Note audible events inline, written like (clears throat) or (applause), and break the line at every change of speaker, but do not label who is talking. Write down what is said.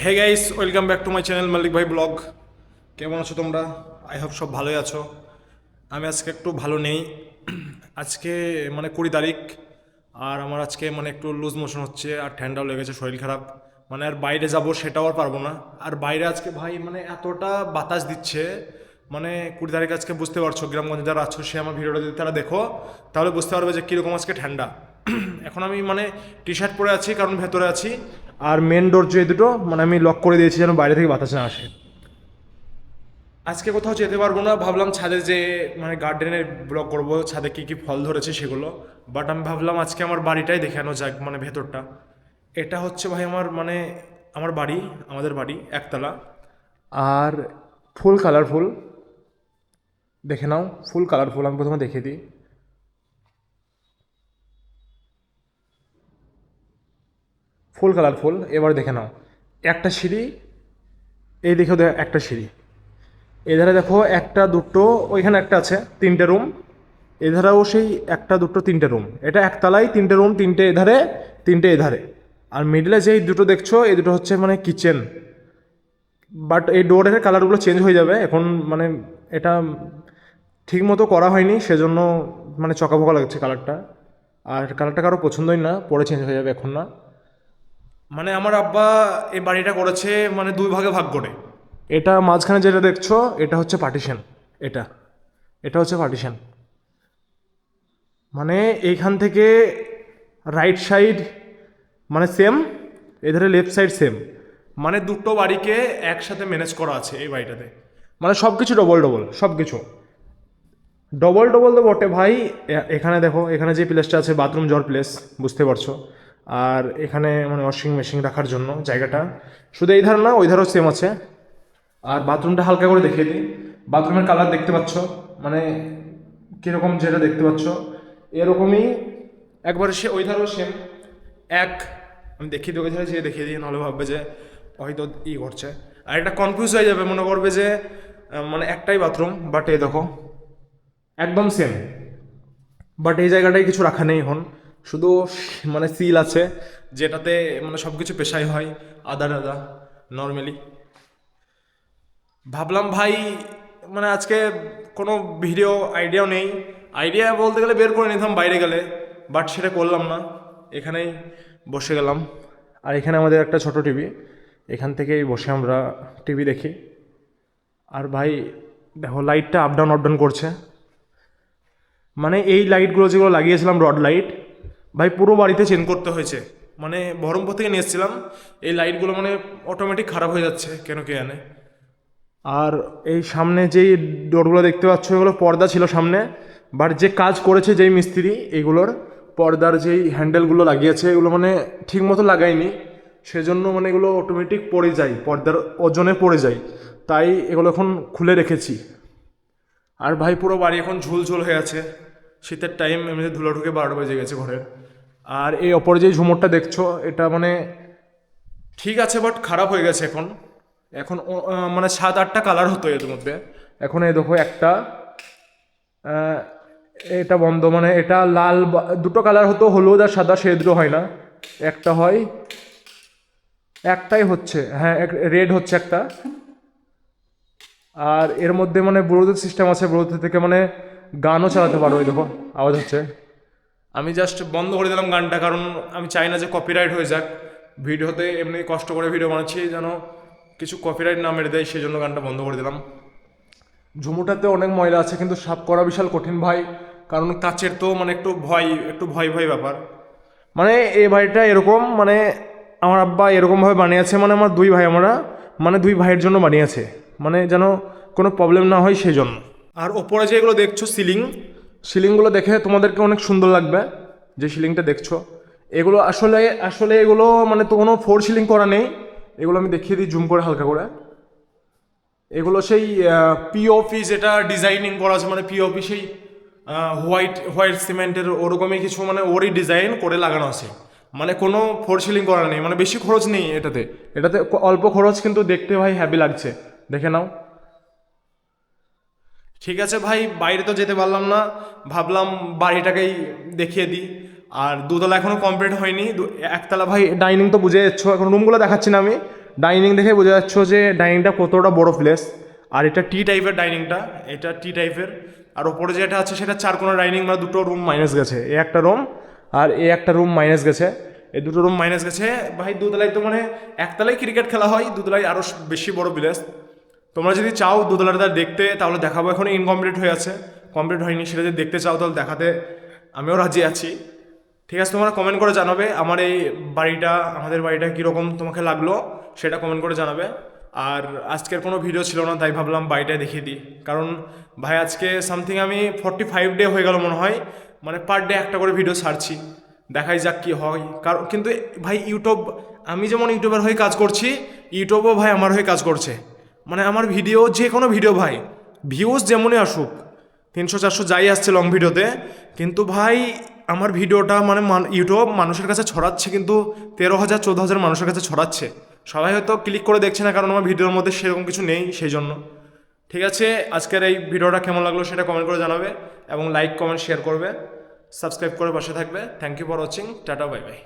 Hey guys welcome back to my channel Malik ভাই blog কেমন আছো তোমরা? আই হোপ সব ভালোই আছো। আমি আজকে একটু ভালো নেই। আজকে মানে কুড়ি তারিখ, আর আমার আজকে মানে একটু লুজ মোশন হচ্ছে, আর ঠান্ডাও লেগেছে, শরীর খারাপ। মানে আর বাইরে যাব সেটাও আর পারব না। আর বাইরে আজকে ভাই মানে এতটা বাতাস দিচ্ছে মানে কুড়ি তারিখ আজকে বুঝতে পারছ, গ্রামগঞ্জে যারা আছো, সে আমার ভিডিওটা যদি তারা দেখো, তাহলে বুঝতে পারবে যে কীরকম আজকে ঠান্ডা। (clears throat) এখন আমি মানে টি শার্ট পরে আছি, কারণ ভেতরে আছি। আর মেন ডোর যে দুটো মানে আমি লক করে দিয়েছি যেন বাইরে থেকে বাতাস না আসে। আজকে কোথাও যেতে পারব না, ভাবলাম ছাদে যে মানে গার্ডেনের ব্লগ করব, ছাদে কি কি ফল ধরেছে সেগুলো। বাট আমি ভাবলাম আজকে আমার বাড়িটাই দেখানো যাক মানে ভেতরটা। এটা হচ্ছে ভাই আমার মানে আমার বাড়ি, আমাদের বাড়ি, একতলা। আর ফুল কালারফুল দেখে নাও ফুল কালারফুল আমি প্রথমে দেখে দিই। ফুল কালারফুল এবার দেখে নাও। একটা সিঁড়ি, এই দেখো দেখো, একটা সিঁড়ি। এধারে দেখো, একটা, দুটো, ওইখানে একটা আছে, তিনটে রুম। এধারেও সেই একটা, দুটো, তিনটে রুম। এটা একতলায়, তিনটে রুম, তিনটে এধারে তিনটে এধারে। আর মিডলে যেই দুটো দেখছ, এই দুটো হচ্ছে মানে কিচেন বাট এই ডোরের কালারগুলো চেঞ্জ হয়ে যাবে। এখন মানে এটা ঠিক মতো করা হয়নি, সেজন্য মানে চকাপকা লাগছে কালারটা আর কালারটা কারও পছন্দই না, পরে চেঞ্জ হয়ে যাবে এখন না। মানে আমার আব্বা এই বাড়িটা করেছে মানে দুই ভাগে ভাগ করে। এটা মাঝখানে যেটা দেখছ, এটা হচ্ছে পার্টিশন এটা এটা হচ্ছে পার্টিশন মানে এইখান থেকে রাইট সাইড মানে সেম এধারে লেফট সাইড সেম মানে দুটো বাড়িকে একসাথে ম্যানেজ করা আছে এই বাড়িটাতে। মানে সব কিছু ডবল ডবল সব কিছু ডবল ডবল তো বটে ভাই। এখানে দেখো, এখানে যে প্লেসটা আছে বাথরুম জল প্লেস বুঝতে পারছ? আর এখানে মানে ওয়াশিং মেশিন রাখার জন্য জায়গাটা। শুধু এই ধার না, ওই ধারও সেম আছে। আর বাথরুমটা হালকা করে দেখিয়ে দিই। বাথরুমের কালার দেখতে পাচ্ছ? মানে কীরকম যেটা দেখতে পাচ্ছ? এরকমই একবারে সে ওই ধারও সেম এক আমি দেখিয়ে দিই, ওই ধারে যেয়ে দেখিয়ে দিই, নাহলে ভাববে যে হয়তো ই করছে। আর এটা কনফিউজ হয়ে যাবে, মনে করবে যে মানে একটাই বাথরুম বাট এই দেখো, একদম সেম বাট এই জায়গাটায় কিছু রাখা নেই এখন। শুধু মানে সিল আছে, যেটাতে মানে সব কিছু পেশাই হয়, আদা আদা নর্মালি ভাবলাম ভাই মানে আজকে কোনো ভিডিও আইডিয়াও নেই। আইডিয়া বলতে গেলে বের করে নিতাম বাইরে গেলে বাট সেটা করলাম না। এখানেই বসে গেলাম। আর এখানে আমাদের একটা ছোট টিভি এখান থেকেই বসে আমরা টিভি দেখি। আর ভাই, দেখো লাইটটা আপ ডাউন ডাউন করছে। মানে এই লাইটগুলো যেগুলো লাগিয়েছিলাম রড লাইট ভাই পুরো বাড়িতে চেঞ্জ করতে হয়েছে। মানে বহরমপুর থেকে নিয়ে এসেছিলাম, এই লাইটগুলো মানে অটোমেটিক খারাপ হয়ে যাচ্ছে, কেন কে জানে। আর এই সামনে যেই ডোরগুলো দেখতে পাচ্ছ, এগুলো পর্দা ছিল সামনে বাট যে কাজ করেছে যেই মিস্ত্রি, এগুলোর পর্দার যেই হ্যান্ডেলগুলো লাগিয়েছে, এগুলো মানে ঠিক মতো লাগায়নি। সেজন্য মানে এগুলো অটোমেটিক পড়ে যায়, পর্দার ওজনে পড়ে যায়। তাই এগুলো এখন খুলে রেখেছি। আর ভাই পুরো বাড়ি এখন ঝুলঝুল হয়ে আছে। শীতের টাইম এমনিতে ধুলো ঢুকে বারোটা বেজে গেছে ঘরের। আর এই ওপরে যে ঝুমুরটা দেখছ, এটা মানে ঠিক আছে বাট খারাপ হয়ে গেছে এখন। এখন মানে সাত, আটটা কালার হতো এর মধ্যে। এখন এই দেখো একটা এটা বন্ধ মানে এটা লাল দুটো কালার হতো, হলুদ আর সাদা, সে দুটো হয় না। একটা হয়, একটাই হচ্ছে হ্যাঁ রেড হচ্ছে একটা। আর এর মধ্যে মানে ব্লুটুথ সিস্টেম আছে ব্লুটুথ থেকে মানে গানও চালাতে পারো ওই দেখো, আওয়াজ হচ্ছে। আমি জাস্ট বন্ধ করে দিলাম গানটা কারণ আমি চাই না যে কপিরাইট হয়ে যাক। ভিডিওতে এমনি কষ্ট করে ভিডিও বানাচ্ছি যেন কিছু কপিরাইট না মেরে দেয় সেই জন্য গানটা বন্ধ করে দিলাম। ঝুমুটাতে অনেক ময়লা আছে কিন্তু সাফ করা বিশাল কঠিন ভাই। কারণ কাচের তো মানে একটু ভয় একটু ভয় ভয় ব্যাপার। মানে এই ভাইটা এরকম মানে আমার আব্বা এরকমভাবে বানিয়েছে মানে আমার দুই ভাই আমরা মানে দুই ভাইয়ের জন্য বানিয়েছে। মানে যেন কোনো প্রবলেম না হয় সেই জন্য আর ওপরে যেগুলো দেখছ সিলিং সিলিংগুলো দেখে তোমাদেরকে অনেক সুন্দর লাগবে, যে সিলিংটা দেখছ। এগুলো আসলে আসলে এগুলো মানে তো কোনো ফোর সিলিং করা নেই। এগুলো আমি দেখিয়ে দিই, জুম করে হালকা করে। এগুলো সেই পিওপি যেটা ডিজাইনিং করা আছে মানে পিওপি সেই হোয়াইট হোয়াইট সিমেন্টের ওরকমই কিছু মানে ওরই ডিজাইন করে লাগানো আছে। মানে কোনো ফোর সিলিং করা নেই মানে বেশি খরচ নেই এটাতে। এটাতে অল্প খরচ কিন্তু দেখতে ভাই হ্যাপি লাগছে। দেখে নাও। ঠিক আছে ভাই, বাইরে তো যেতে পারলাম না। ভাবলাম বাড়িটাকেই দেখিয়ে দিই। আর দুতলা এখনও কমপ্লিট হয়নি। একতলা ভাই ডাইনিং তো বুঝে যাচ্ছ, এখন রুমগুলো দেখাচ্ছি না আমি। ডাইনিং দেখে বোঝা যাচ্ছে যে ডাইনিংটা কতটা বড় প্লেস আর এটা টি টাইপের ডাইনিংটা এটা টি টাইপের আর ওপরে যেটা আছে সেটা চার কোনো ডাইনিং মানে দুটো রুম মাইনাস গেছে। এ একটা রুম আর এ একটা রুম মাইনাস গেছে। এই দুটো রুম মাইনাস গেছে। ভাই, দুতলায় তো মানে একতলায় ক্রিকেট খেলা হয়, দুতলায় আরও বেশি বড় প্লেস তোমরা যদি চাও দুতলাটা দেখতে, তাহলে দেখাবো এখন ইনকমপ্লিট হয়ে আছে। কমপ্লিট হয়নি, সেটা যদি দেখতে চাও, তাহলে দেখাতে আমিও রাজি আছি। ঠিক আছে, তোমরা কমেন্ট করে জানাবে আমার এই বাড়িটা, আমাদের বাড়িটা কীরকম তোমাকে লাগল, সেটা কমেন্ট করে জানাবে। আর আজকের কোনো ভিডিও ছিল না, তাই ভাবলাম বাড়িটা দেখিয়ে দিই। কারণ ভাই, আজকে সামথিং আমি ফর্টি ফাইভ ডে হয়ে গেল মনে হয় মানে পার ডে একটা করে ভিডিও ছাড়ছি। দেখাই যাক কি হয়। কারণ কিন্তু ভাই ইউটিউব আমি যেমন ইউটিউবের হয়ে কাজ করছি ইউটিউবও ভাই আমার হয়ে কাজ করছে। মানে আমার ভিডিও যে কোনো ভিডিও ভাই ভিউজ যেমনই আসুক, তিনশো, চারশো যাই আসছে লং ভিডিওতে কিন্তু ভাই, আমার ভিডিওটা মানে ইউটিউব মানুষের কাছে ছড়াচ্ছে কিন্তু তেরো হাজার, চোদ্দ হাজার মানুষের কাছে ছড়াচ্ছে। সবাই হয়তো ক্লিক করে দেখছে না কারণ আমার ভিডিওর মধ্যে সেরকম কিছু নেই, সেই জন্য। ঠিক আছে, আজকের এই ভিডিওটা কেমন লাগল সেটা কমেন্ট করে জানাবে এবং লাইক কমেন্ট শেয়ার করবে। সাবস্ক্রাইব করে পাশে থাকবে। Thank you for watching tata bye bye